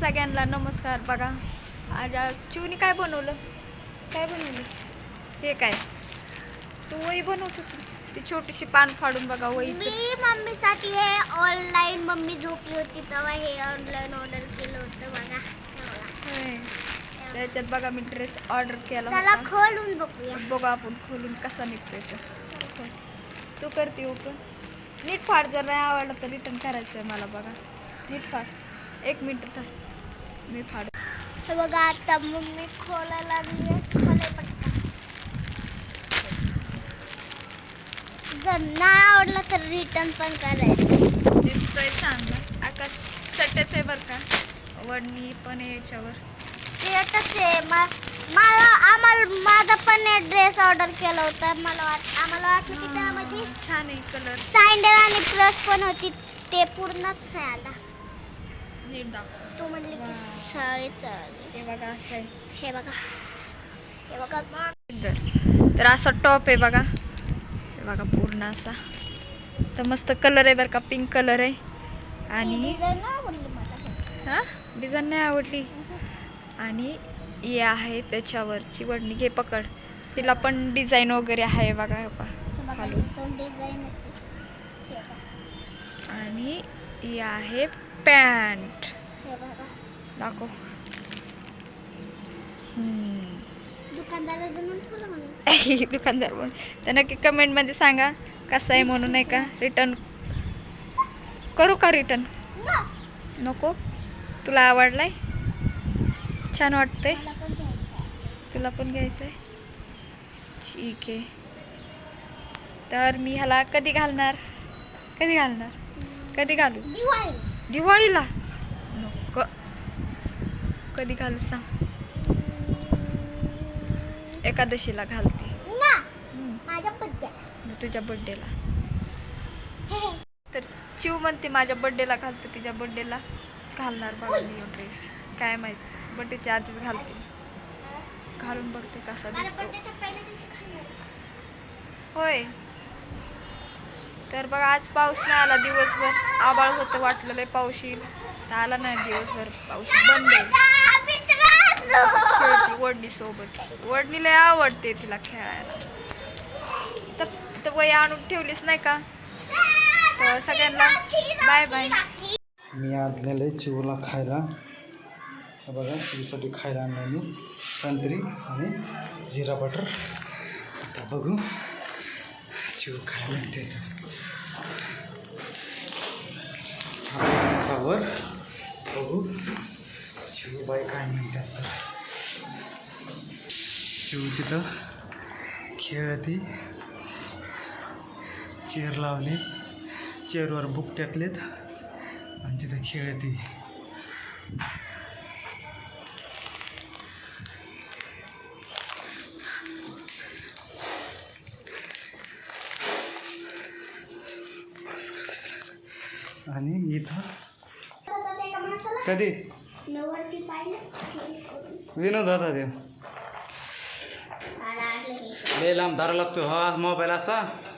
सगळ्यांना नमस्कार बघा. आज चिवनी काय बनवलं? काय बनवलं? हे काय? तू वही बनवत ती छोटीशी पान फाडून बघा वहीचं. मी मम्मीसाठी हे ऑनलाईन मम्मी झोपली होती तेव्हा हे ऑनलाईन ऑर्डर केलं होतं बघा. होय. त्याच्यात बघा मी ड्रेस ऑर्डर केला चला होता. खोलून बघूया. बघा आपण खोलून कसा निघतोय तो. खोल. तू करते ओपन नीट फाड जर नाही आवडलं तर रिटर्न करायचं आहे मला बघा. नीट फाड. एक मिनिट थांब. मी फाड. हे बघा आता लागली आहे. खोले पटकन. जर नाही आवडलं तर रिटर्न पण करायचं. दिसतोय चांगला. आकाश सट्याच आहे बरं का? वडणी पण आहे याच्यावर. ते आहे. मा- मला आम्हाला माझा पण ड्रेस ऑर्डर केला होता. मला वाट आम्हाला वाटलं की त्यामध्ये छान आहे कलर सँडल आणि प्लस पण होती. ते पूर्णच नाही आला. नीट दाखव. तू म्हणली की हे. बघा असं आहे. हे बघा. हे बघा. तर तर असा टॉप आहे बघा. हे बघा पूर्ण असा. तर मस्त कलर आहे बरं का पिंक कलर आहे. आणि हां डिझाईन नाही आवडली आणि हे आहे त्याच्यावरची वडणी. घे पकड. तिला पण डिझाईन वगैरे आहे बघा बघा. आणि ही आहे पॅन्ट हम्म. दुकानदारा म्हणून तर नक्की कमेंटमध्ये सांगा कसं आहे म्हणून नाही का? रिटर्न करू का रिटर्न नको. तुला आवडलाय? छान वाटतंय. आहे. तुला पण घ्यायचं आहे ठीक आहे. तर मी ह्याला कधी घालणार? कधी घालणार? कधी घालू? दिवाळी. दिवाळीला? नको. कधी घालू सांग. एकादशीला घालते. तुझ्या बड्डेला तर चिव म्हणते माझ्या बड्डेला घालते तिच्या बड्डेला घालणार बघा मी ड्रेस काय माहीत बड्डेच्या आधीच घालते. घालून बघते कसा दिसतो. होय. तर बघा आज पाऊस नाही आला दिवसभर आबाळ होतं वाटलेलं पाऊस येईल. तर आला नाही दिवसभर पाऊस बंद आहे. वडणी सोबत. वडणी लय आवडते तिला खेळायला. तर तर वय आणून ठेवलीच नाही का? तर सगळ्यांना बाय बाय मी आणलेलं आहे चिवला खायला. बघा चिवसाठी खायला आणलं मी. संत्री आणि जिरा बटर. आता बघू. चिव खायला म्हणते वर बघू. शिवबाई काय म्हणतात तर चिव तिथं खेळती. चेअर लावली. चेअरवर बुक टाकलेत. आणि तिथं खेळती. आणि इथं कधी? विनोद होता ते. आणि आणलं हे. लय